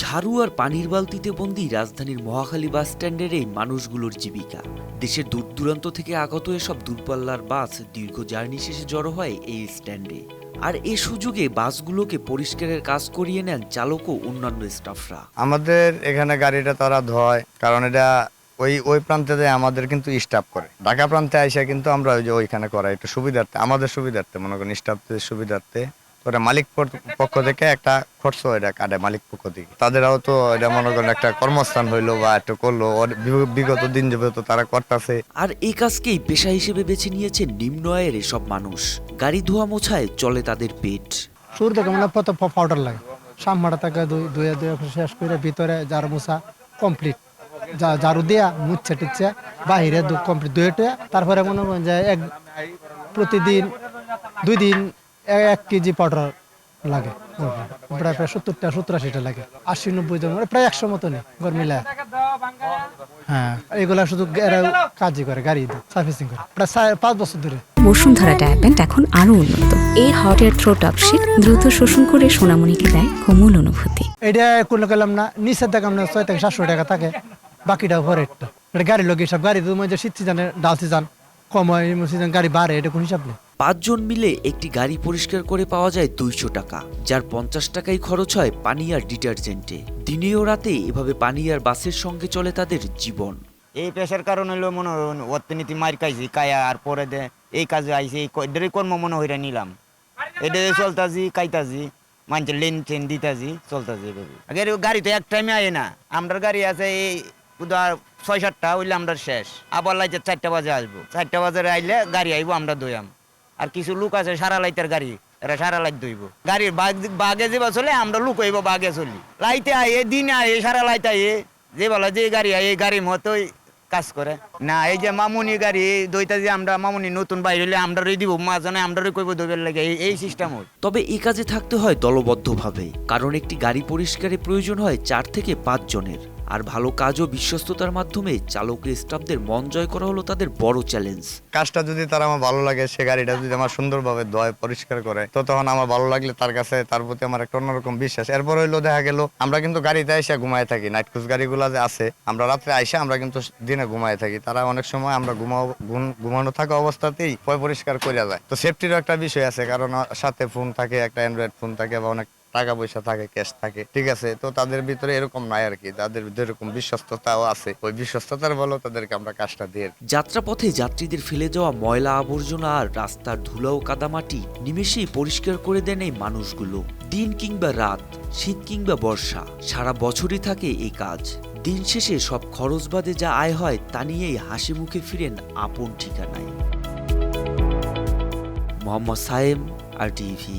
ঝাড়ু আর পানির বালতিতে বন্দি রাজধানীর মহাখালী বাস স্ট্যান্ডের এই মানুষগুলোর জীবিকা। দেশের দূর দূরান্ত থেকে আগত এসব দূরপাল্লার বাস দীর্ঘ জার্নি শেষে জড়ো হয় এই স্ট্যান্ডে। আর এ সুযোগে বাসগুলোকে পরিষ্কারের কাজ করিয়ে নেন চালক ও অন্যান্য স্টাফরা। আমাদের এখানে গাড়িটা তারা ধয়, কারণ এটা ওই ওই প্রান্তে যায় আমাদের কিন্তু স্টাফ করে। ঢাকা প্রান্তে আইসা কিন্তু আমরা ওই যে ওইখানে করা একটু সুবিধার্থে, আমাদের সুবিধার্থে, মনে করেন স্টাফদের সুবিধার্থে। ওরা মালিক পক্ষ থেকে একটা খরচ এটা কাটে মালিক পক্ষ থেকে। তাদেরও তো এটা মনে করেন একটা কর্মস্থান হইল বা একটু করল বিগত দিন যাবে তো তারা করতেছে। আর এই কাজকেই পেশা হিসেবে বেছে নিয়েছে নিম্ন আয়ের এসব মানুষ। গাড়ি ধোয়া মোছায় চলে তাদের পেট। শুরু থেকে মানে পাউডার লাগে। সামমাটা থেকে দুই দুই দুই শেষ করে ভিতরে ঝাড়ু মোছা কমপ্লিট ঝাড়ু দিয়া মুচ্ছে টুচ্ছে বাহিরে কমপ্লিট টুয়ে তারপরে মনে করেন যে এক প্রতিদিন দুই দিন এক কেজি পাউডার লাগে। প্রায় প্রায় সত্তরটা সত্তর আশিটা লাগে। আশি নব্বই জন মানে প্রায় একশো মতো নেই গরমিলা হ্যাঁ এগুলা শুধু এরা কাজই করে গাড়ি সার্ভিসিং করে। প্রায় পাঁচ বছর ধরে। বসুন্ধরা ট্যাপেন্ট এখন আরও উন্নত। এই হট এয়ার থ্রো টপ শীত দ্রুত শোষণ করে সোনামণিকে দেয় কোমল অনুভূতি। এটা কোনো গেলাম না নিচের দাম আপনার ছয় থেকে সাতশো টাকা থাকে বাকিটা পরেরটা এটা গাড়ি লোক সব গাড়ি তোমার যে শীত সিজনে ডাল সিজন কম হয় সিজন গাড়ি বাড়ে এটা কোন হিসাব নেই। পাঁচজন মিলে একটি গাড়ি পরিষ্কার করে পাওয়া যায় দুইশো টাকা, যার পঞ্চাশ টাকাই খরচ হয় পানি আর ডিটারজেন্টে। দিনে ও রাতে এভাবে পানি আর বাসের সঙ্গে চলে তাদের জীবন। এই পেশার কারণ হলো মনে হন অর্থনীতি মার খাইছি, কায়া আর পরে দে, এই কাজে আইছি, এই কর্ম মনে হইরা নিলাম। এটা চলতাছি, কাইতাছি মানুষের লেন চেন দিতাছি, চলতাছি এভাবে। আগে গাড়ি তো এক টাইমে আয় না, আমরার গাড়ি আছে এই ছয় সাতটা হইলে আমরা শেষ। আবার লাইতে চারটা বাজে আসব, চারটা বাজে আইলে গাড়ি আইবো, আমরা দইয়াম আর কিছু লোক আছে সারা লাইতের গাড়ি, এরা সারা লাইট দইব গাড়ির বাগ, বাগে যে চলে আমরা লুক হইব, বাগে চলি। লাইতে আয়ে, দিন আয়ে সারা লাইতে আয়ে, যে বলা যে গাড়ি আয়ে গাড়ির মতোই কাজ করে। না, এই যে মামুনি গাড়ি দইটা যে আমরা, মামুনি নতুন বাইরে হইলে আমরা দিব মাঝনে আমরা কইব দইবের লাগে, এই- সিস্টেম তবে এই কাজে থাকতে হয় দলবদ্ধভাবে, কারণ একটি গাড়ি পরিষ্কারে প্রয়োজন হয় চার থেকে পাঁচ জনের। আর ভালো কাজ ও বিশ্বস্ততার মাধ্যমে চালক স্টাফদের মন জয় করা হলো তাদের বড় চ্যালেঞ্জ কাজটা যদি তার আমার ভালো লাগে, সে গাড়িটা যদি আমার সুন্দরভাবে ধয় পরিষ্কার করে, তো তখন আমার ভালো লাগলে তার কাছে তার প্রতি আমার একটা অন্যরকম বিশ্বাস। এরপর হইল দেখা গেল, আমরা কিন্তু গাড়িতে এসে ঘুমায় থাকি নাইট ক্রুজ গাড়িগুলো যে আছে, আমরা রাত্রে আইসা আমরা কিন্তু দিনে ঘুমায় থাকি। তারা অনেক সময় আমরা ঘুমাও, ঘুম- ঘুমানো থাকা অবস্থাতেই পয় পরিষ্কার করে যায়। তো সেফটিরও একটা বিষয় আছে, কারণ সাথে ফোন থাকে, একটা অ্যান্ড্রয়েড ফোন থাকে বা অনেক টাকা পয়সা থাকে ক্যাশ থাকে, ঠিক আছে? তো তাদের ভিতরে এরকম নাই আর কি তাদের ভিতরে এরকম বিশ্বস্ততাও আছে। ওই বিশ্বস্ততার বলো তাদেরকে আমরা কাজটা দিয়ে যাত্রাপথে যাত্রীদের ফেলে যাওয়া ময়লা আবর্জনা আর রাস্তার ধুলা ও কাদামাটি নিমেষেই পরিষ্কার করে দেন এই মানুষগুলো। দিন কিংবা রাত, শীত কিংবা বর্ষা, সারা বছরই থাকে এই কাজ। দিন শেষে সব খরচ বাদে যা আয় হয়, তা নিয়েই হাসি মুখে ফিরেন আপন ঠিকানায়। Mohammad Sayem, R TV.